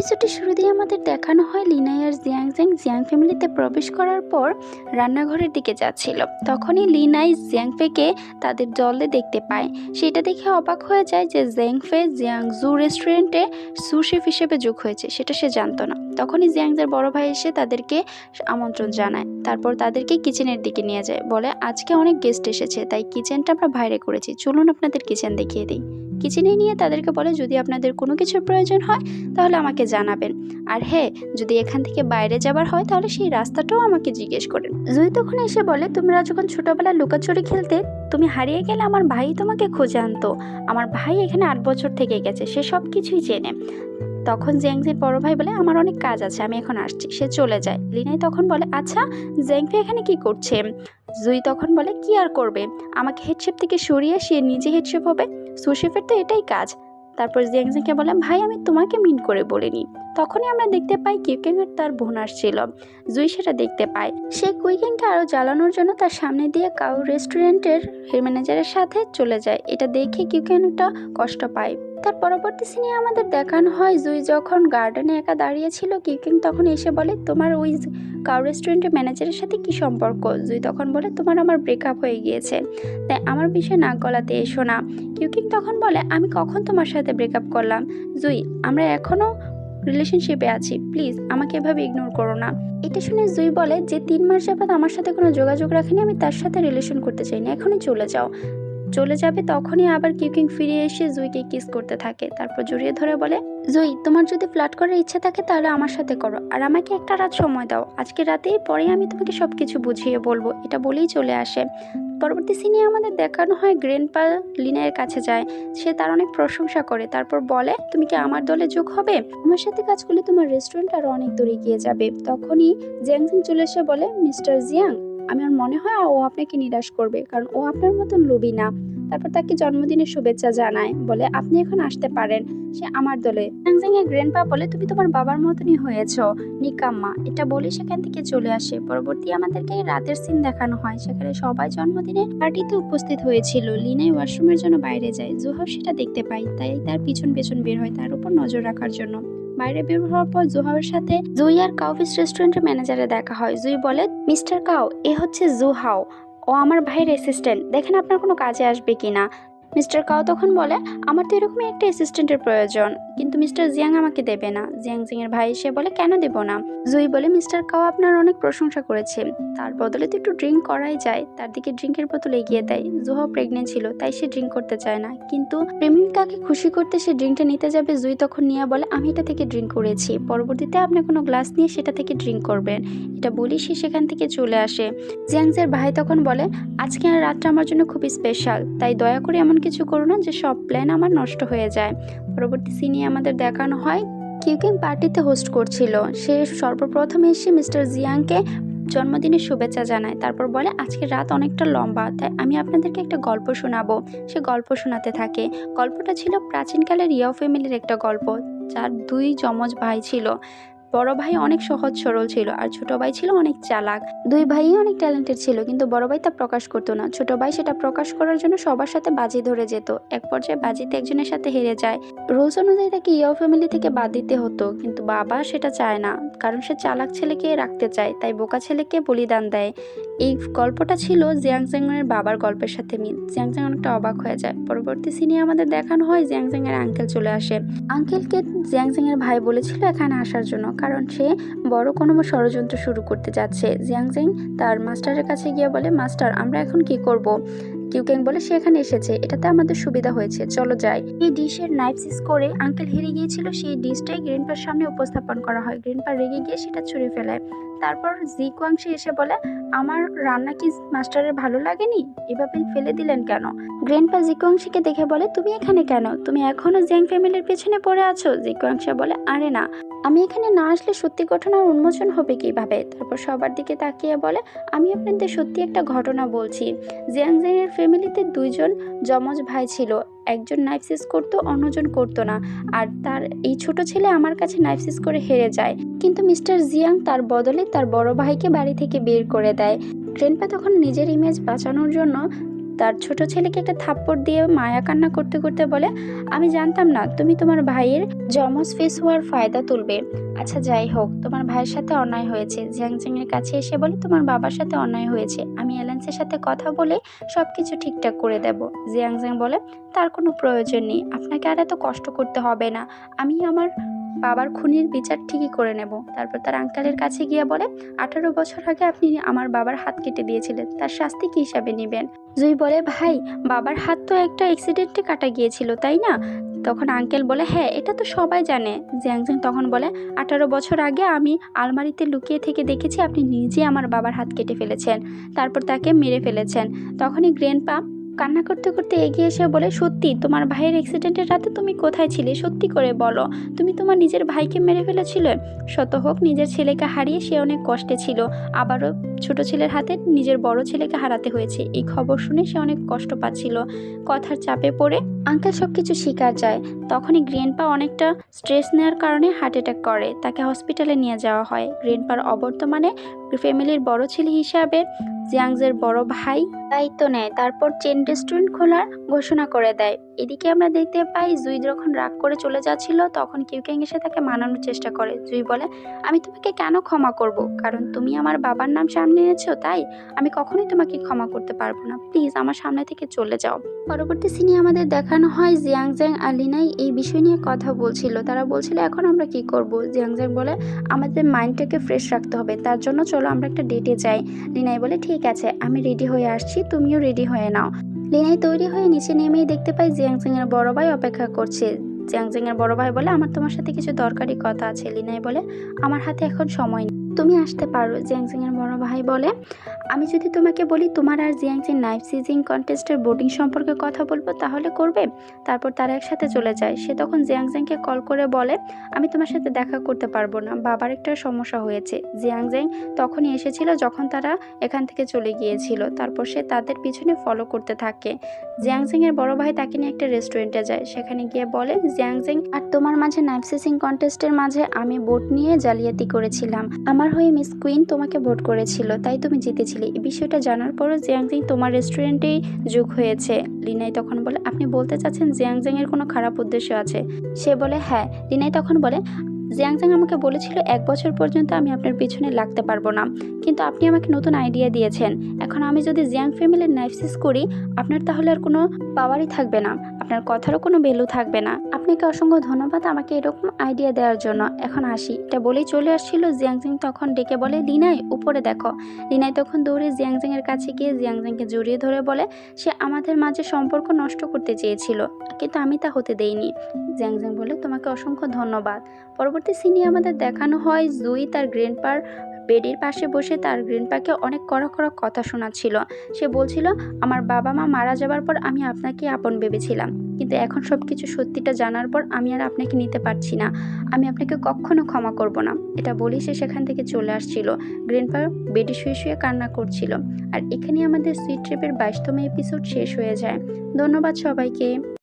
এপিসোডে শুরুতেই আমাদের দেখানো হয় লিনাই আর জিয়াং জ্যাং। জিয়াং ফ্যামিলিতে প্রবেশ করার পর রান্নাঘরের দিকে যাচ্ছিল। তখনই লিনাই জিয়াংফেকে তাদের দলে দেখতে পায়। সেটা দেখে অবাক হয়ে যায় যে জিয়াংফে জিয়াংজু রেস্টুরেন্টে সুশেফ হিসেবে যোগ হয়েছে, সেটা সে জানতো না। তখনই জিয়াংজের বড় ভাই এসে তাদেরকে আমন্ত্রণ জানায়। তারপর তাদেরকে কিচেনের দিকে নিয়ে যায়। বলে, আজকে অনেক গেস্ট এসেছে, তাই কিচেনটা আমরা বাইরে করেছি। চলুন আপনাদের কিচেন দেখিয়ে দিই। কিচেনে নিয়ে তাদেরকে বলে, যদি আপনাদের কোনো কিছুর প্রয়োজন হয়, তাহলে আমাকে জানাবেন। আর হ্যাঁ যদি এখান থেকে বাইরে যাবার হয়, তাহলে সেই রাস্তাটাও আমাকে জিজ্ঞেস করেন। জুই তখন এসে বলে, তোমরা যখন ছোটবেলায় লুকাচুরি খেলতে, তুমি হারিয়ে গেলে আমার ভাই তোমাকে খুঁজে আনতো। আমার ভাই এখানে আট বছর থেকে গেছে, সে সব কিছুই চেনে। তখন জেংজির বড় ভাই বলে, আমার অনেক কাজ আছে, আমি এখন আসছি। সে চলে যায়। লিনাই তখন বলে আচ্ছা জেংফে এখানে কি করছে? জুই তখন বলে, কি আর করবে? আমাকে হেডশেপ থেকে সরিয়ে সে নিজে হেডশেপ হবে? সুশেফের তো এটাই কাজ। তারপর জিয়াংজিংকে বললাম ভাই, আমি তোমাকে মিন করে বলিনি। তখনই আমরা দেখতে পাই কিউকেং আর তার বোন আসছিল। জুই সেটা দেখতে পায়। সে কুইকিংকে আরও জ্বালানোর জন্য তার সামনে দিয়ে কাউ রেস্টুরেন্টের হেড ম্যানেজারের সাথে চলে যায়। এটা দেখে কিউকেং একটা কষ্ট পায়। তার পরবর্তী সিনে আমাদের দেখানো হয়। জুই যখন গার্ডেনে একা দাঁড়িয়েছিল, কিকিং তখন এসে বলে, তোমার ওই কাউ রেস্টুরেন্টের ম্যানেজারের সাথে কি সম্পর্ক? জুই তখন বলে, তোমার আমার ব্রেকআপ হয়ে গিয়েছে। তাই আমার বিষয়ে নাক গলাতে এসো না। কিউকিং তখন বলে, আমি কখন তোমার সাথে ব্রেকআপ করলাম? জুই, আমরা এখনও রিলেশনশিপে আছি। প্লিজ, আমাকে এভাবে ইগনোর করো না। এটা শুনে জুই বলে, যে তিন মাস যাবৎ আমার সাথে কোনো যোগাযোগ রাখেনি, আমি তার সাথে রিলেশন করতে চাই না এখনই চলে যাও। চলে যাবে, তখনই আবার কিউকিং ফিরে এসে জুইকে কিস করতে থাকে। তারপর জড়িয়ে ধরে বলে, জুই, তোমার যদি ফ্লার্ট করার ইচ্ছা থাকে তাহলে আমার সাথে করো। আর আমাকে একটা রাত সময় দাও। আজকে রাতেই পরে আমি তোমাকে সব কিছু বুঝিয়ে বলব। এটা বলেই চলে আসে। পরবর্তী সিনে আমাদের দেখানো হয় গ্রেনপা লিনের কাছে যায়। সে তার অনেক প্রশংসা করে। তারপর বলে, তুমি কি আমার দলে যোগ হবে? আমার সাথে কাজ করলে তোমার রেস্টুরেন্ট আরও অনেক দূরে এগিয়ে যাবে। তখনই জিয়াংজিং চলে এসে বলে, মিস্টার জিয়াং আমার মনে হয় ও আপনাকে নিরাশ করবে, কারণ ও আপনার মতন লোভী না। তারপর তাকে জন্মদিনের শুভেচ্ছা জানায়, বলে, আপনি এখন আসতে পারেন, সে আমার দলে। জিয়াংজিং এর গ্র্যান্ডপা বলে, তুমি তোমার বাবার মতনই হয়েছো, নিকাম্মা। এটা বলে সেখান থেকে চলে আসে। পরবর্তী আমাদেরকে রাতের সিন দেখানো হয়, সেখানে সবাই জন্মদিনে পার্টিতে উপস্থিত হয়েছিল। লিনাই ওয়াশরুমের জন্য বাইরে যায়। জোহাব সেটা দেখতে পাই তাই তার পিছন পেছন বের হয়, তার উপর নজর রাখার জন্য। বাইরে বের হওয়ার পর জুহাওয়ের সাথে জুই আর কাউফিস রেস্টুরেন্টের ম্যানেজারে দেখা হয়। জুই বলে, মিস্টার কাউ, এ হচ্ছে জুহাও। ও আমার ভাইয়ের অ্যাসিস্ট্যান্ট। দেখেন আপনার কোনো কাজে আসবে কিনা। মিস্টার কাও তখন বলে, আমার তো এরকমই একটা অ্যাসিস্ট্যান্টের প্রয়োজন। কিন্তু মিস্টার জিয়াং আমাকে দেবে না। জিয়াং জিং এর ভাই এসে বলে, কেন দেব না? জুই বলে, মিস্টার কাও আপনার অনেক প্রশংসা করেছে। তার বদলে তো একটু ড্রিঙ্ক করাই যায়। তার দিকে ড্রিঙ্কের বোতল এগিয়ে দেয়। জুহাও প্রেগনেন্ট ছিল, তাই সে ড্রিঙ্ক করতে চায় না। কিন্তু প্রেমিকাকে খুশি করতে সে ড্রিঙ্কটা নিতে যাবে, জুই তখন নিয়ে বলে, আমি এটা থেকে ড্রিঙ্ক করেছি। পরবর্তীতে আপনি কোনো গ্লাস নিয়ে সেটা থেকে ড্রিঙ্ক করবেন। এটা বলি সে সেখান থেকে চলে আসে। জিয়াংজের ভাই তখন বলে, আজকে রাতটা আমার জন্য খুবই স্পেশাল তাই দয়া করে এমন কিছু করো না, যে সব প্ল্যান আমার নষ্ট হয়ে যায়। পরবর্তী সিনে আমাদের দেখানো হয় কিউকিং পার্টিতে হোস্ট করছিল। সে সর্বপ্রথম এসে মিস্টার জিয়াংকে জন্মদিনের শুভেচ্ছা জানায়। তারপর বলে, আজকে রাত অনেকটা লম্বা, তাই আমি আপনাদেরকে একটা গল্প শোনাবো। সে গল্প শোনাতে থাকে। গল্পটা ছিল প্রাচীনকালের ইয়াও ফ্যামিলির একটা গল্প, যার দুই যমজ ভাই ছিল। বড় ভাই অনেক সহজ সরল ছিল আর ছোট ভাই ছিল অনেক চালাক। দুই ভাই অনেক ট্যালেন্টেড ছিল, কিন্তু বড় ভাই তা প্রকাশ করতো না। ছোট ভাই সেটা প্রকাশ করার জন্য সবার সাথে বাজি ধরে যেত। এক পর্যায়ে বাজিতে একজনের সাথে হেরে যায়। রুলস অনুযায়ী তাকে ইয়াও ফ্যামিলি থেকে বাদ দিতে হতো, কিন্তু বাবা সেটা চায় না, কারণ সে চালাক ছেলেকে রাখতে চায়, তাই বোকা ছেলেকে বলিদান দেয়। এই গল্পটা ছিল জিয়াংজ্যাং এর বাবার গল্পের সাথে মিল। জিয়াংজ্যাং অনেকটা অবাক হয়ে যায়। পরবর্তী সিনে আমাদের দেখানো হয় জিয়াংজ্যাং এর আঙ্কেল চলে আসে। আঙ্কেলকে জিয়াংজ্যাং এর ভাই বলেছিল এখানে আসার জন্য। কারণ সে বড় কোনো ষড়যন্ত্র শুরু করতে যাচ্ছে। জিয়াংজিং তার মাস্টারের কাছে গিয়ে বলে, মাস্টার, আমরা এখন কি করব? কিউকেং বলে, সে এখানে এসেছে, এটাতে আমাদের সুবিধা হয়েছে, চলো যাই। এই ডিশের নাইফ সিস করে আঙ্কেল হেরে গিয়েছিল, সেই ডিশটাই গ্রিনপার সামনে উপস্থাপন করা হয়। গ্রিনপার রেগে গিয়ে সেটা ছুঁড়ে ফেলায়। তারপর জি কুয়াংশি এসে বলে আমার রান্না কি মাস্টারের ভালো লাগেনি? এভাবে ফেলে দিলেন কেন? গ্র্যান্ডপা জিকুয়াংশিকে দেখে বলে, তুমি এখানে কেন? তুমি এখনও জিয়াং ফ্যামিলির পেছনে পড়ে আছো? জিকুয়াংশা বলে, আরে না। আমি এখানে না আসলে সত্যি ঘটনার উন্মোচন হবে কীভাবে? তারপর সবার দিকে তাকিয়ে বলে, আমি আপনাদের সত্যি একটা ঘটনা বলছি। জিয়াং জিয়াংয়ের ফ্যামিলিতে দুইজন যমজ ভাই ছিল। একজন নাইফ সিস করতো, অন্যজন করতো না। আর তার এই ছোট ছেলে আমার কাছে নাইফ সিস করে হেরে যায়। কিন্তু মিস্টার জিয়াং তার বদলে তার বড় ভাইকে বাড়ি থেকে বের করে দেয়। ট্রেনপা তখন নিজের ইমেজ বাঁচানোর জন্য তার ছোট ছেলেকে একটা থাপ্পড় দিয়ে মায়া কান্না করতে করতে বলে, আমি জানতাম না তুমি তোমার ভাইয়ের জমজ ফেস হওয়ার ফায়দা তুলবে। আচ্ছা যাই হোক, তোমার ভাইয়ের সাথে অন্যায় হয়েছে। জিয়াংজিং এর কাছে এসে বলে, তোমার বাবার সাথে অন্যায় হয়েছে। আমি অ্যালেন্সের সাথে কথা বলে সব কিছু ঠিকঠাক করে দেব। জিয়াংজিং বলে, তার কোনো প্রয়োজন নেই। আপনাকে আর এত কষ্ট করতে হবে না। আমি আমার বাবার খুনির বিচার ঠিকই করে নেব। তারপর তার আঙ্কালের কাছে গিয়ে বলে, আঠারো বছর আগে আপনি আমার বাবার হাত কেটে দিয়েছিলেন, তার শাস্তি কী হিসাবে নেবেন? জুই বলে, ভাই, বাবার হাত তো একটা অ্যাক্সিডেন্টে কাটা গিয়েছিল, তাই না? তখন আঙ্কেল বলে হ্যাঁ এটা তো সবাই জানে। জ্যাংজ্যাং তখন বলে, আঠারো বছর আগে আমি আলমারিতে লুকিয়ে থেকে দেখেছি আপনি নিজে আমার বাবার হাত কেটে ফেলেছেন, তারপর তাকে মেরে ফেলেছেন। তখনই গ্রেনপা কান্না করতে করতে এগিয়ে এসে বলে, সত্যি, তোমার ভাইয়ের অ্যাক্সিডেন্টের রাতে তুমি কোথায় ছিলে? সত্যি করে বলো। তুমি তোমার নিজের ভাইকে মেরে ফেলেছিলে? শত হোক, নিজের ছেলেকে হারিয়ে সে অনেক কষ্টে ছিল। আবারও ছোট ছেলের হাতে নিজের বড় ছেলেকে হারাতে হয়েছে। এই খবর শুনে সে অনেক কষ্ট পাচ্ছিল। কথার চাপে পড়ে আঙ্কেল সব কিছু শিকার যায়। তখনই গ্রেনপা অনেকটা স্ট্রেস নেওয়ার কারণে হার্ট অ্যাটাক করে। তাকে হসপিটালে নিয়ে যাওয়া হয়। গ্রেনপার অবর্তমানে ফ্যামিলির বড় ছেলে হিসাবে জিয়াংজের বড় ভাই দায়িত্ব নেয়। তারপর চেন রেস্টুরেন্ট খোলার ঘোষণা করে দেয়। এদিকে আমরা দেখতে পাই জুই যখন রাগ করে চলে যাচ্ছিল, তখন কিউক্যাং এসে তাকে মানানোর চেষ্টা করে। জুই বলে, আমি তোমাকে কেন ক্ষমা করব? কারণ তুমি আমার বাবার নাম সামনে এনেছো, তাই আমি কখনোই তোমাকে ক্ষমা করতে পারব না। প্লিজ আমার সামনে থেকে চলে যাও। পরবর্তী সিনে আমাদের দেখানো হয় জিয়াংজ্যাং আর লিনাই এই বিষয় নিয়ে কথা বলছিল। তারা বলছিল, এখন আমরা কি করব? জিয়াংজ্যাং বলে, আমাদের মাইন্ডটাকে ফ্রেশ রাখতে হবে। তার জন্য চলো আমরা একটা ডেটে যাই। লিনাই বলে, ঠিক আছে, আমি রেডি হয়ে আসছি, তুমিও রেডি হয়ে নাও। লিনাই তৈরি হয়ে নিচে নেমেই দেখতে পাই জিয়াংসিং এর বড় ভাই অপেক্ষা করছে। জিয়াংসিং এর বড় ভাই বলে, আমার তোমার সাথে কিছু দরকারি কথা আছে, লিনাই বলে, আমার হাতে এখন সময় নেই। তুমি আসতে পারো জিয়াংজিং এর বড় ভাই বলে। আমি যদি তোমাকে বলি তোমার আর জিয়াংজিং নাইফ সিজিং কন্টেস্টের বোটিং সম্পর্কে কথা বলব, তাহলে করবে। তারপর তারা একসাথে চলে যায়। সে তখন জিয়াংজিংকে কল করে বলে, আমি তোমার সাথে দেখা করতে পারব না, বাবার একটা সমস্যা হয়েছে। জিয়াংজিং তখনই এসেছিল যখন তারা এখান থেকে চলে গিয়েছিল। তারপর সে তাদের পিছনে ফলো করতে থাকে। জিয়াংজিং এর বড় ভাই তাকে নিয়ে একটা রেস্টুরেন্টে যায়। সেখানে গিয়ে বলে জিয়াংজিং আর তোমার মাঝে নাইফ সিজিং কন্টেস্টের মাঝে আমি বোট নিয়ে জালিয়াতি করেছিলাম। আমার হয়ে মিস কুইন তোমাকে ভোট করেছিল, তাই তুমি জিতেছিলে। এই বিষয়টা জানার পরও জিয়াংজিং তোমার রেস্টুরেন্টেই যোগ হয়েছে। লিনাই তখন বলে, আপনি বলতে চাচ্ছেন জিয়াংজিং এর কোনো খারাপ উদ্দেশ্য আছে? সে বলে হ্যাঁ। লিনাই তখন বলে জিয়াংজাং আমাকে বলেছিল, এক বছর পর্যন্ত আমি আপনার পিছনে লাগতে পারব না। কিন্তু আপনি আমাকে নতুন আইডিয়া দিয়েছেন। এখন আমি যদি জিয়াং ফ্যামিলির নাইফসিস করি, আপনার তাহলে আর কোনো পাওয়ারই থাকবে না। আপনার কথারও কোনো ভ্যালু থাকবে না। আপনাকে অসংখ্য ধন্যবাদ আমাকে এরকম আইডিয়া দেওয়ার জন্য। এখন আসি। এটা বলেই চলে আসছিল জিয়াংজিং তখন ডেকে বলে, লিনাই, উপরে দেখো। লিনাই তখন দৌড়ে জিয়াংজিং এর কাছে গিয়ে জিয়াংজিংকে জড়িয়ে ধরে বলে, সে আমাদের মাঝে সম্পর্ক নষ্ট করতে চেয়েছিল, কিন্তু আমি তা হতে দেইনি। জিয়াংজিং বলে তোমাকে অসংখ্য ধন্যবাদ। পরবর্তী সিনে আমাদের দেখানো হয় জুই তার গ্র্যান্ডপার বেডের পাশে বসে তার গ্র্যান্ডপাকে অনেক কড়া কড়া কথা শোনাচ্ছিল। সে বলছিল, আমার বাবা মা মারা যাবার পর আমি আপনাকে আপন ভেবেছিলাম। কিন্তু এখন সব কিছু সত্যিটা জানার পর আমি আর আপনাকে নিতে পারছি না। আমি আপনাকে কখনো ক্ষমা করব না। এটা বলি সে সেখান থেকে চলে আসছিল। গ্র্যান্ডপা বেডে শুয়ে শুয়ে কান্না করছিল। আর এখানে আমাদের সুইট ট্রিপের বাইশতম এপিসোড শেষ হয়ে যায়। ধন্যবাদ সবাইকে।